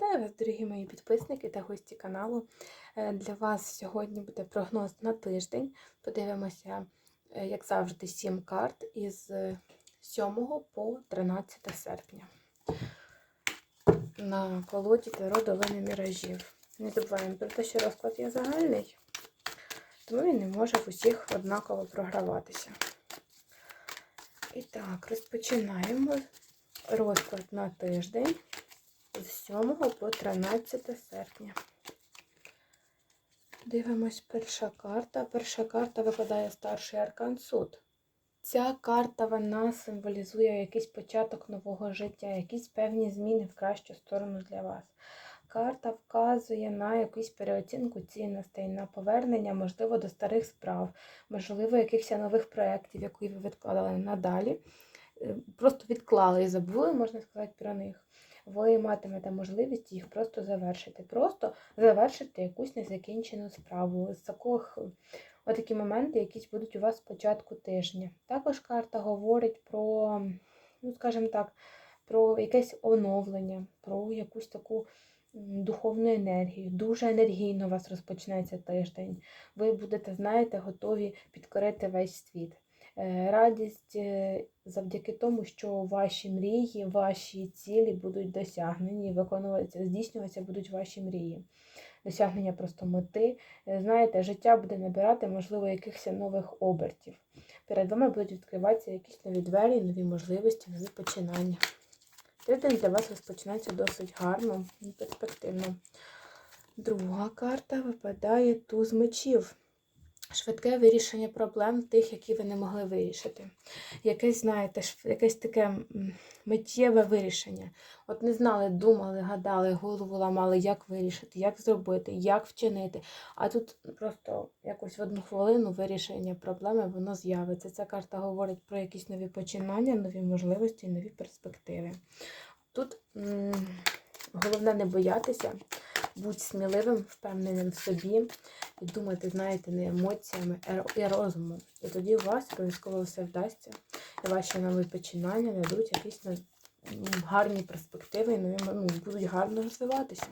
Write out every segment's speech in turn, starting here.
Вітаю вас, дорогі мої підписники та гості каналу. Е, Для вас сьогодні буде прогноз на тиждень. Подивимося, е, як завжди, 7 карт із 7 по 13 серпня. На колоді Таро долини міражів. Не забуваємо про те, що розклад є загальний, тому він не може в усіх однаково програватися. І так, розпочинаємо розклад на тиждень з 7 по 13 серпня. Дивимось перша карта. Перша карта випадає старший аркан суд. Ця карта вона символізує якийсь початок нового життя, якісь певні зміни в кращу сторону для вас. Карта вказує на якусь переоцінку цінностей, на повернення, можливо, до старих справ, можливо, якихось нових проєктів, які ви відкладали надалі. Е, Просто відклали і забули, можна сказати, про них ви матимете можливість їх просто завершити. Просто завершити якусь незакінчену справу. З таких отакі моменти, якісь будуть у вас спочатку тижня. Також карта говорить про, ну, скажімо так, про якесь оновлення, про якусь таку духовну енергію. Дуже енергійно у вас розпочнеться тиждень. Ви будете, знаєте, готові підкорити весь світ. Е, радість е, завдяки тому, що ваші мрії, ваші цілі будуть досягнені, виконуватися, здійснюватися будуть ваші мрії. Досягнення просто мети. Е, знаєте, життя буде набирати, можливо, якихось нових обертів. Перед вами будуть відкриватися якісь нові двері, нові можливості, нові починання. Тиждень для вас розпочинається досить гарно і перспективно. Друга карта випадає туз мечів. Швидке вирішення проблем тих, які ви не могли вирішити. Якесь, знаєте, якесь таке миттєве вирішення. От не знали, думали, гадали, голову ламали, як вирішити, як зробити, як вчинити. А тут просто якось в одну хвилину вирішення проблеми воно з'явиться. Ця карта говорить про якісь нові починання, нові можливості, нові перспективи. Тут м головне не боятися. Будь сміливим, впевненим в собі і думати, знаєте, не емоціями, і розумом. І тоді у вас обов'язково все вдасться. І ваші нові починання дадуть якісь гарні перспективи і ну, будуть гарно розвиватися.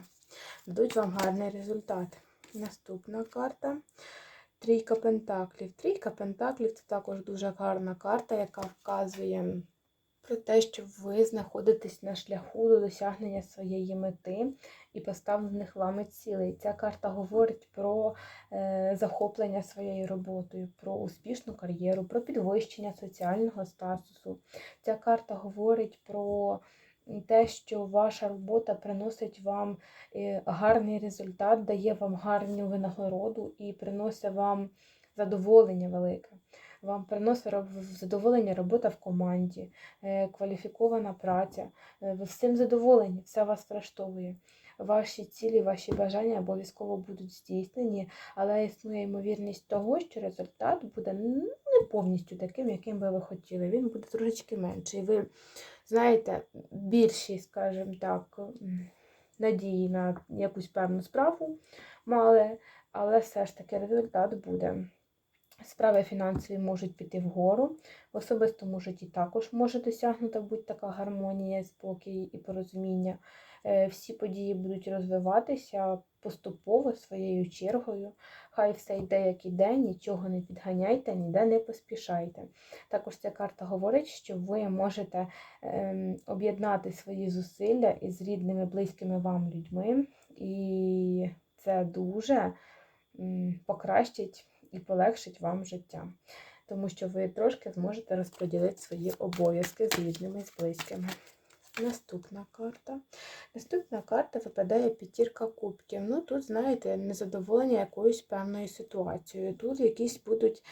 Дадуть вам гарний результат. Наступна карта. Трійка Пентаклів. Трійка Пентаклів це також дуже гарна карта, яка вказує про те, що ви знаходитесь на шляху до досягнення своєї мети і поставлених вами цілей. Ця карта говорить про е, захоплення своєю роботою, про успішну кар'єру, про підвищення соціального статусу. Ця карта говорить про те, що ваша робота приносить вам е, гарний результат, дає вам гарну винагороду і приносить вам задоволення велике. Вам приносить задоволення робота в команді, е, кваліфікована праця. Е, ви всім задоволені, все вас влаштовує. Ваші цілі, ваші бажання обов'язково будуть здійснені, але існує ймовірність того, що результат буде не повністю таким, яким би ви хотіли. Він буде трошечки менший. Ви знаєте, більші, скажімо так, надії на якусь певну справу мали, але все ж таки результат буде. Справи фінансові можуть піти вгору, в особистому житті також може досягнути будь-така гармонія, спокій і порозуміння. Е, всі події будуть розвиватися поступово своєю чергою. Хай все йде, як іде, нічого не підганяйте, ніде не поспішайте. Також ця карта говорить, що ви можете ем, об'єднати свої зусилля із рідними, близькими вам людьми, і це дуже покращить і полегшить вам життя. Тому що ви трошки зможете розподілити свої обов'язки з рідними, з близькими. Наступна карта. Наступна карта випадає п'ятірка кубків. Ну, тут, знаєте, незадоволення якоюсь певною ситуацією. Тут якісь будуть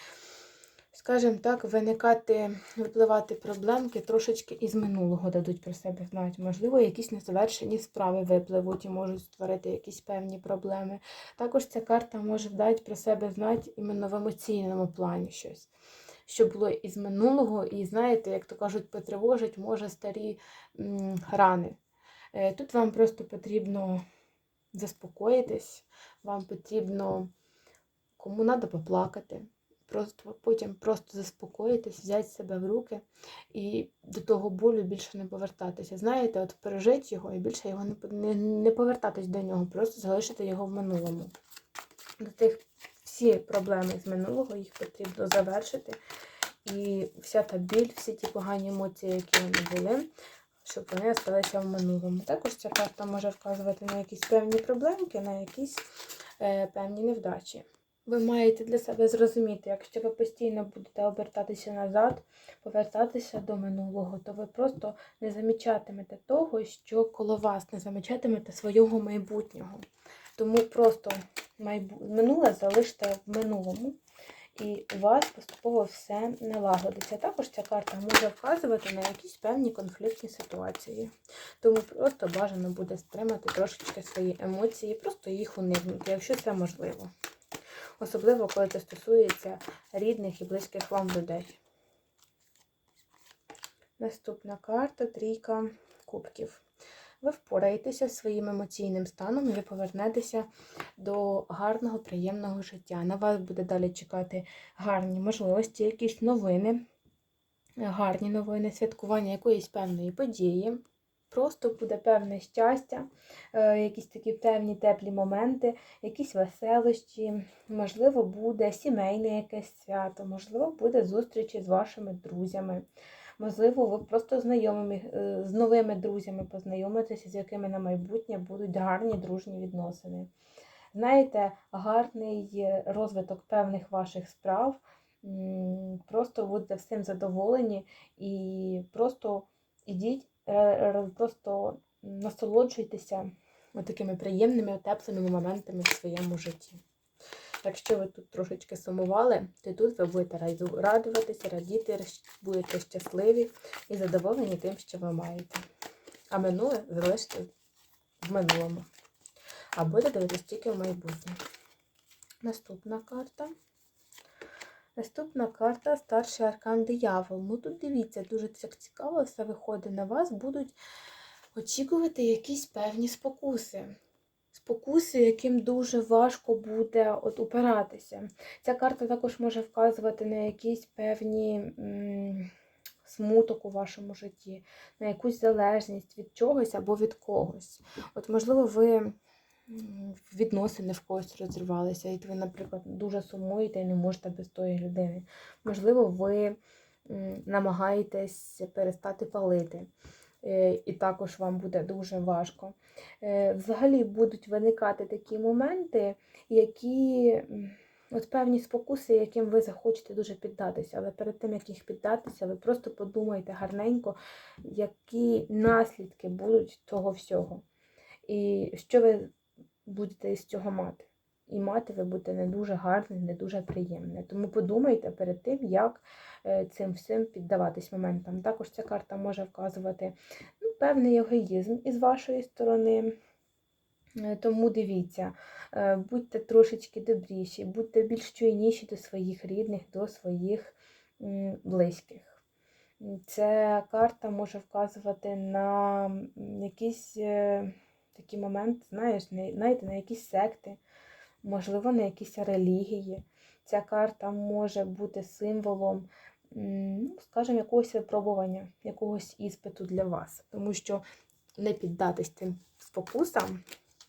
скажімо так, виникати, випливати проблемки трошечки із минулого дадуть про себе знати. Можливо, якісь незавершені справи випливуть і можуть створити якісь певні проблеми. Також ця карта може дати про себе знати іменно в емоційному плані щось. Що було із минулого, і, знаєте, як то кажуть, потривожить, може старі м, рани. Е, тут вам просто потрібно заспокоїтись, вам потрібно кому треба поплакати просто потім просто заспокоїтись, взяти себе в руки і до того болю більше не повертатися. Знаєте, от пережити його і більше його не, не, повертатись до нього, просто залишити його в минулому. До тих всі проблеми з минулого їх потрібно завершити. І вся та біль, всі ті погані емоції, які вони були, щоб вони залишилися в минулому. Також ця карта може вказувати на якісь певні проблемки, на якісь е, певні невдачі. Ви маєте для себе зрозуміти, якщо ви постійно будете обертатися назад, повертатися до минулого, то ви просто не замічатимете того, що коло вас, не замічатимете свого майбутнього. Тому просто майбу... минуле залиште в минулому, і у вас поступово все налагодиться. Також ця карта може вказувати на якісь певні конфліктні ситуації. Тому просто бажано буде стримати трошечки свої емоції, просто їх уникнути, якщо це можливо. Особливо, коли це стосується рідних і близьких вам людей. Наступна карта трійка кубків. Ви впораєтеся зі своїм емоційним станом і ви повернетеся до гарного, приємного життя. На вас буде далі чекати гарні можливості, якісь новини, гарні новини, святкування якоїсь певної події. Просто буде певне щастя, е, якісь такі певні теплі моменти, якісь веселощі, можливо, буде сімейне якесь свято, можливо, буде зустрічі з вашими друзями. Можливо, ви просто знайомими е, з новими друзями познайомитеся, з якими на майбутнє будуть гарні дружні відносини. Знаєте, гарний розвиток певних ваших справ, просто будете всім задоволені і просто ідіть, просто насолоджуйтеся такими приємними, теплими моментами в своєму житті. Якщо ви тут трошечки сумували, то тут ви будете радуватися, радіти, будете щасливі і задоволені тим, що ви маєте. А минуле залиште в минулому. А буде дивитися тільки в майбутнє. Наступна карта. Наступна карта старший аркан диявол. Ну тут дивіться, дуже цікаво, все виходить на вас, будуть очікувати якісь певні спокуси. Спокуси, яким дуже важко буде от упиратися. Ця карта також може вказувати на якісь певні м, смуток у вашому житті, на якусь залежність від чогось або від когось. От, можливо, ви відносини в когось розірвалися, і ви, наприклад, дуже сумуєте і не можете без тої людини. Можливо, ви намагаєтесь перестати палити. Е, І також вам буде дуже важко. Е, Взагалі будуть виникати такі моменти, які от певні спокуси, яким ви захочете дуже піддатися. Але перед тим, як їх піддатися, ви просто подумайте гарненько, які наслідки будуть того всього. І що ви будете з цього мати. І мати ви будете не дуже гарне, не дуже приємне. Тому подумайте перед тим, як е, цим всім піддаватись моментам. Також ця карта може вказувати ну, певний егоїзм із вашої сторони. Е, Тому дивіться, е, будьте трошечки добріші, будьте більш чуйніші до своїх рідних, до своїх близьких. Ця карта може вказувати на е, такий момент, знаєш, на- знаєте, на якісь секти, можливо, на якісь релігії. Ця карта може бути символом, ну, скажімо, якогось випробування, якогось іспиту для вас. Тому що не піддатись тим спокусам,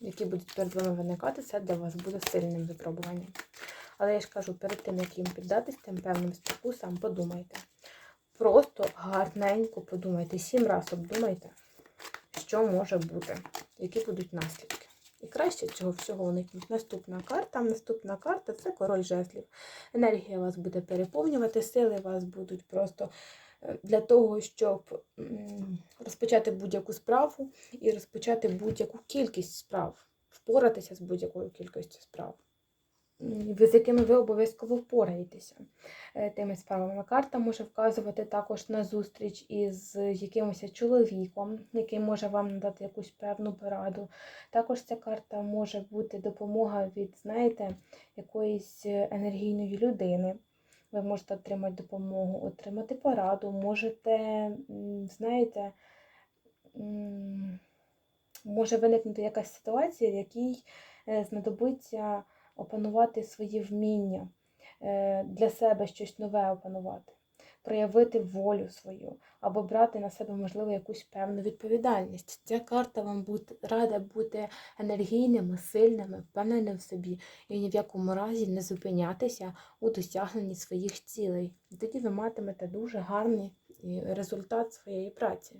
які будуть перед вами виникати, це для вас буде сильним випробуванням. Але я ж кажу, перед тим, як їм піддатись тим певним спокусам, подумайте. Просто гарненько подумайте, сім разів обдумайте, що може бути, які будуть наслідки. І краще цього всього уникнути. Наступна карта. Наступна карта це король жезлів. Енергія вас буде переповнювати, сили вас будуть просто е, для того, щоб розпочати будь-яку справу і розпочати будь-яку кількість справ, впоратися з будь-якою кількістю справ, з якими ви обов'язково впораєтеся е, тими справами. Карта може вказувати також на зустріч із якимось чоловіком, який може вам надати якусь певну пораду. Також ця карта може бути допомога від, знаєте, якоїсь енергійної людини. Ви можете отримати допомогу, отримати пораду, можете, знаєте, може виникнути якась ситуація, в якій е, знадобиться опанувати свої вміння. е, для себе щось нове опанувати, проявити волю свою або брати на себе, можливо, якусь певну відповідальність. Ця карта вам буде рада бути енергійними, сильними, впевненими в собі і ні в якому разі не зупинятися у досягненні своїх цілей. І тоді ви матимете дуже гарний результат своєї праці.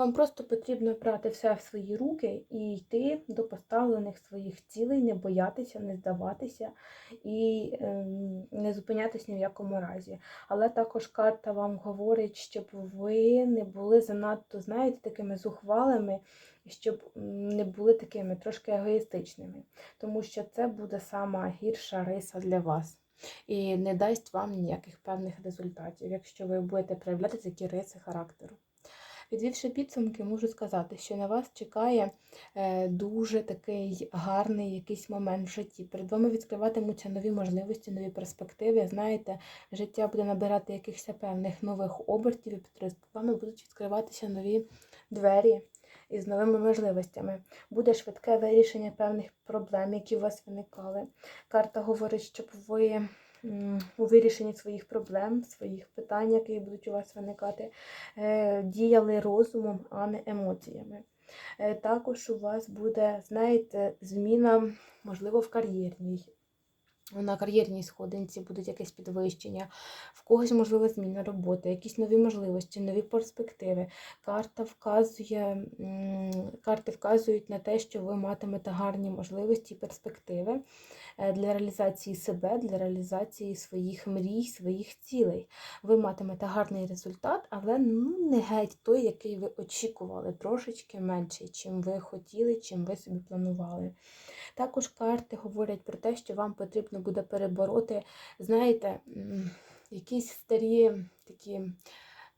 Вам просто потрібно брати все в свої руки і йти до поставлених своїх цілей, не боятися, не здаватися і ем, не зупинятися ні в якому разі. Але також карта вам говорить, щоб ви не були занадто, знаєте, такими зухвалими, щоб не були такими трошки егоїстичними, тому що це буде сама гірша риса для вас. І не дасть вам ніяких певних результатів, якщо ви будете проявляти такі риси характеру. Підвівши підсумки, можу сказати, що на вас чекає е, дуже такий гарний якийсь момент в житті. Перед вами відкриватимуться нові можливості, нові перспективи. Знаєте, життя буде набирати якихось певних нових обертів, і перед вами будуть відкриватися нові двері із новими можливостями. Буде швидке вирішення певних проблем, які у вас виникали. Карта говорить, щоб ви у вирішенні своїх проблем, своїх питань, які будуть у вас виникати, е, діяли розумом, а не емоціями. Е, Також у вас буде, знаєте, зміна, можливо, в кар'єрній. На кар'єрній сходинці будуть якесь підвищення, в когось можлива зміна роботи, якісь нові можливості, нові перспективи. Карта вказує, карти вказують на те, що ви матимете гарні можливості і перспективи е, для реалізації себе, для реалізації своїх мрій, своїх цілей. Ви матимете гарний результат, але ну, не геть той, який ви очікували, трошечки менший, чим ви хотіли, чим ви собі планували. Також карти говорять про те, що вам потрібно буде перебороти, знаєте, якісь старі такі.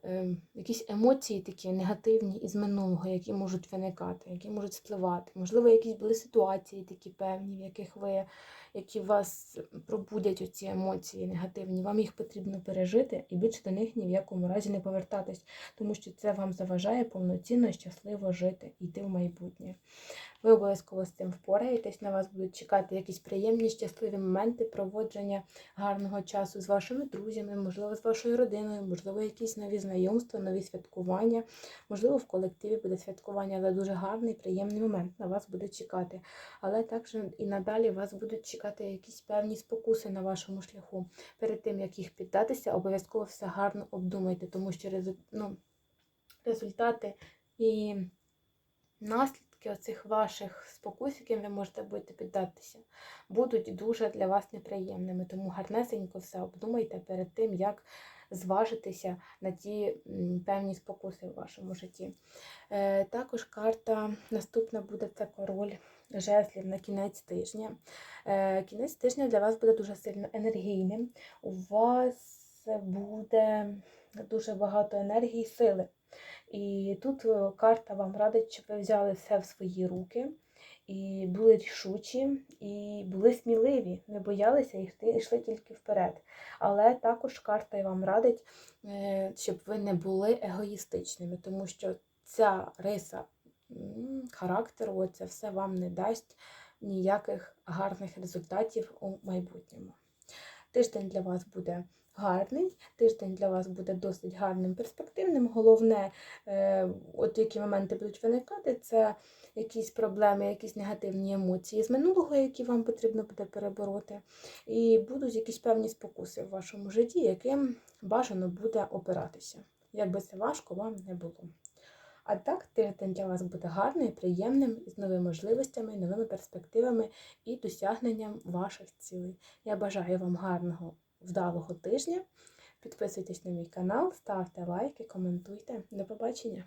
е, Якісь емоції такі негативні із минулого, які можуть виникати, які можуть спливати. Можливо, якісь були ситуації такі певні, в яких ви, які вас пробудять оці емоції негативні. Вам їх потрібно пережити і більше до них ні в якому разі не повертатись, тому що це вам заважає повноцінно і щасливо жити і йти в майбутнє. Ви обов'язково з цим впораєтесь, на вас будуть чекати якісь приємні, щасливі моменти проводження гарного часу з вашими друзями, можливо, з вашою родиною, можливо, якісь нові знайомства, нові святкування. Можливо, в колективі буде святкування, але дуже гарний, приємний момент на вас буде чекати. Але також і надалі вас будуть чекати якісь певні спокуси на вашому шляху. Перед тим, як їх піддатися, обов'язково все гарно обдумайте, тому що ну, результати і наслідки оцих ваших спокус, яким ви можете бути піддатися, будуть дуже для вас неприємними. Тому гарнесенько все обдумайте перед тим, як зважитися на ті певні спокуси в вашому житті. Е, Також карта наступна буде це король жезлів на кінець тижня. Е, Кінець тижня для вас буде дуже сильно енергійним. У вас буде дуже багато енергії і сили. І тут е, карта вам радить, щоб ви взяли все в свої руки і були рішучі, і були сміливі, не боялися і йшли, тільки вперед. Але також карта вам радить, е, щоб ви не були егоїстичними, тому що ця риса характеру, це все вам не дасть ніяких гарних результатів у майбутньому. Тиждень для вас буде гарний, тиждень для вас буде досить гарним, перспективним. Головне, е, от які моменти будуть виникати, це якісь проблеми, якісь негативні емоції з минулого, які вам потрібно буде перебороти. І будуть якісь певні спокуси в вашому житті, яким бажано буде опиратися. Як би це важко вам не було. А так, тиждень для вас буде гарним, приємним, з новими можливостями, новими перспективами і досягненням ваших цілей. Я бажаю вам гарного, вдалого тижня. Підписуйтесь на мій канал, ставте лайки, коментуйте. До побачення!